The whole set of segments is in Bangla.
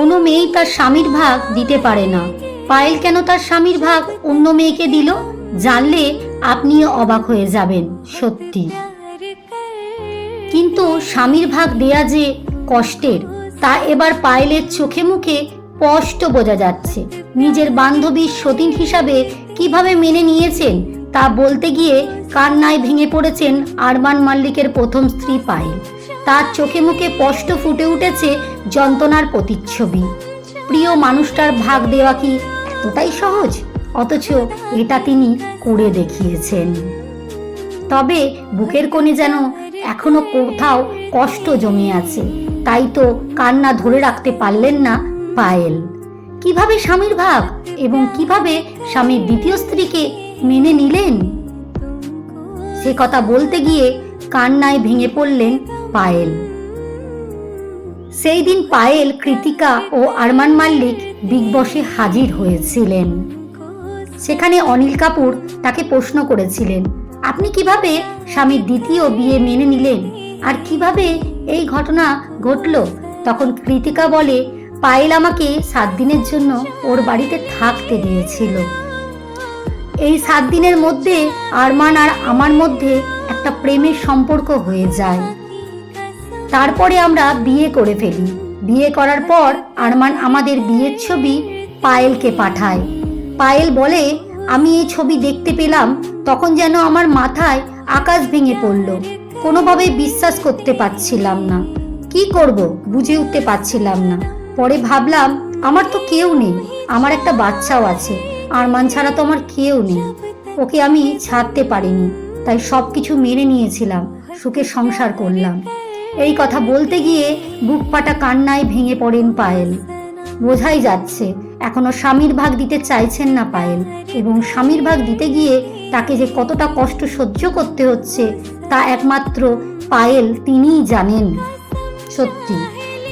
কোনো মেয়েই তার স্বামীর ভাগ দিতে পারে না। পায়েল কেন তার স্বামীর ভাগ অন্য মেয়েকে দিল? জানলে আপনিও অবাক হয়ে যাবেন, সত্যি। কিন্তু স্বামীর ভাগ দেয়া যে কষ্টের, তা এবার পায়েলের চোখে মুখে স্পষ্ট বোঝা যাচ্ছে। নিজের বান্ধবীর সতীন হিসাবে কীভাবে মেনে নিয়েছেন, তা বলতে গিয়ে কান্নায় ভেঙে পড়েছেন আরমান মাল্লিকের প্রথম স্ত্রী পায়েল। তার চোখে মুখে স্পষ্ট ফুটে উঠেছে যন্ত্রণার প্রতিচ্ছবি। প্রিয় মানুষটার ভাগ দেওয়া কি এতটাই সহজ? অথচ এটা তিনি করে দেখিয়েছেন। তবে বুকের কোণে যেন এখনও কোথাও কষ্ট জমে আছে, তাই তো কান্না ধরে রাখতে পারলেন না পায়েল। কীভাবে স্বামীর ভাগ এবং কীভাবে স্বামীর দ্বিতীয় স্ত্রীকে মেনে নিলেন? সে কথা বলতে গিয়ে কান্নায় ভেঙে পড়লেন পায়েল। সেই দিন পায়েল, কৃতিকা ও আরমান মাল্লিক বিগ বসে হাজির হয়েছিলেন। সেখানে অনিল কাপুর তাকে প্রশ্ন করেছিলেন, আপনি কীভাবে স্বামীর দ্বিতীয় বিয়ে মেনে নিলেন? আর কীভাবে এই ঘটনা ঘটল? তখন কৃতিকা বলে, পায়েল আমাকে সাত দিনের জন্য ওর বাড়িতে থাকতে দিয়েছিল। এই সাত দিনের মধ্যে আরমান আর আমার মধ্যে একটা প্রেমের সম্পর্ক হয়ে যায়। তারপরে আমরা বিয়ে করে ফেলি। বিয়ে করার পর আরমান আমাদের বিয়ের ছবি পায়েলকে পাঠায়। পায়েল বলে, আমি এই ছবি দেখতে পেলাম, তখন যেন আমার মাথায় আকাশ ভেঙে পড়ল। কোনোভাবে বিশ্বাস করতে পারছিলাম না। কি করব? বুঝে উঠতে পারছিলাম না। পরে ভাবলাম, আমার তো কেউ নেই, আমার একটা বাচ্চাও আছে। আরমান ছাড়া তো আমার কেউ নেই। ওকে আমি ছাড়তে পারিনি, তাই সব কিছু মেনে নিয়েছিলাম, সুখে সংসার করলাম। এই কথা বলতে গিয়ে বুক পাটা কান্নায় ভেঙে পড়েন পায়েল। বোঝাই যাচ্ছে, এখনও স্বামীর ভাগ দিতে চাইছেন না পায়েল এবং স্বামীর ভাগ দিতে গিয়ে তাকে যে কতটা কষ্ট সহ্য করতে হচ্ছে তা একমাত্র পায়েল তিনিই জানেন। সত্যি।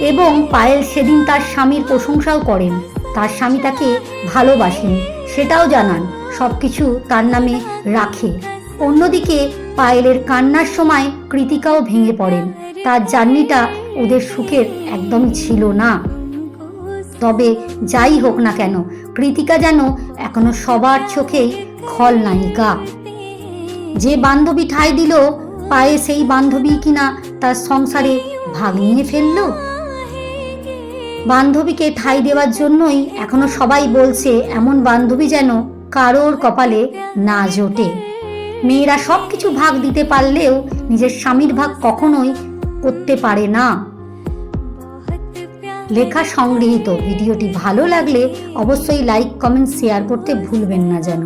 এবং পায়েল সেদিন তার স্বামীর প্রশংসাও করেন, তার স্বামী তাকে ভালোবাসেন, সেটাও জানান সব কিছু তার নামে রাখে। অন্যদিকে পায়েলের কান্নার সময় কৃতিকাও ভেঙে পড়েন। তার জার্নিটা ওদের সুখের একদমই ছিল না। তবে যাই হোক না কেন, কৃতিকা যেন এখনও সবার চোখেই খলনায়িকা যে বান্ধবী ঠাঁই দিল, পায়ে সেই বান্ধবী কিনা তার সংসারে ভাগ নিয়ে ফেলল। বান্ধবীকে ঠাঁই দেওয়ার জন্যই এখনও সবাই বলছে, এমন বান্ধবী যেন কারোর কপালে না জোটে। মেয়েরা সব কিছু ভাগ দিতে পারলেও নিজের স্বামীর ভাগ কখনোই করতে পারে না। লেখা সংগৃহীত। ভিডিওটি ভালো লাগলে অবশ্যই লাইক কমেন্ট শেয়ার করতে ভুলবেন না যেন।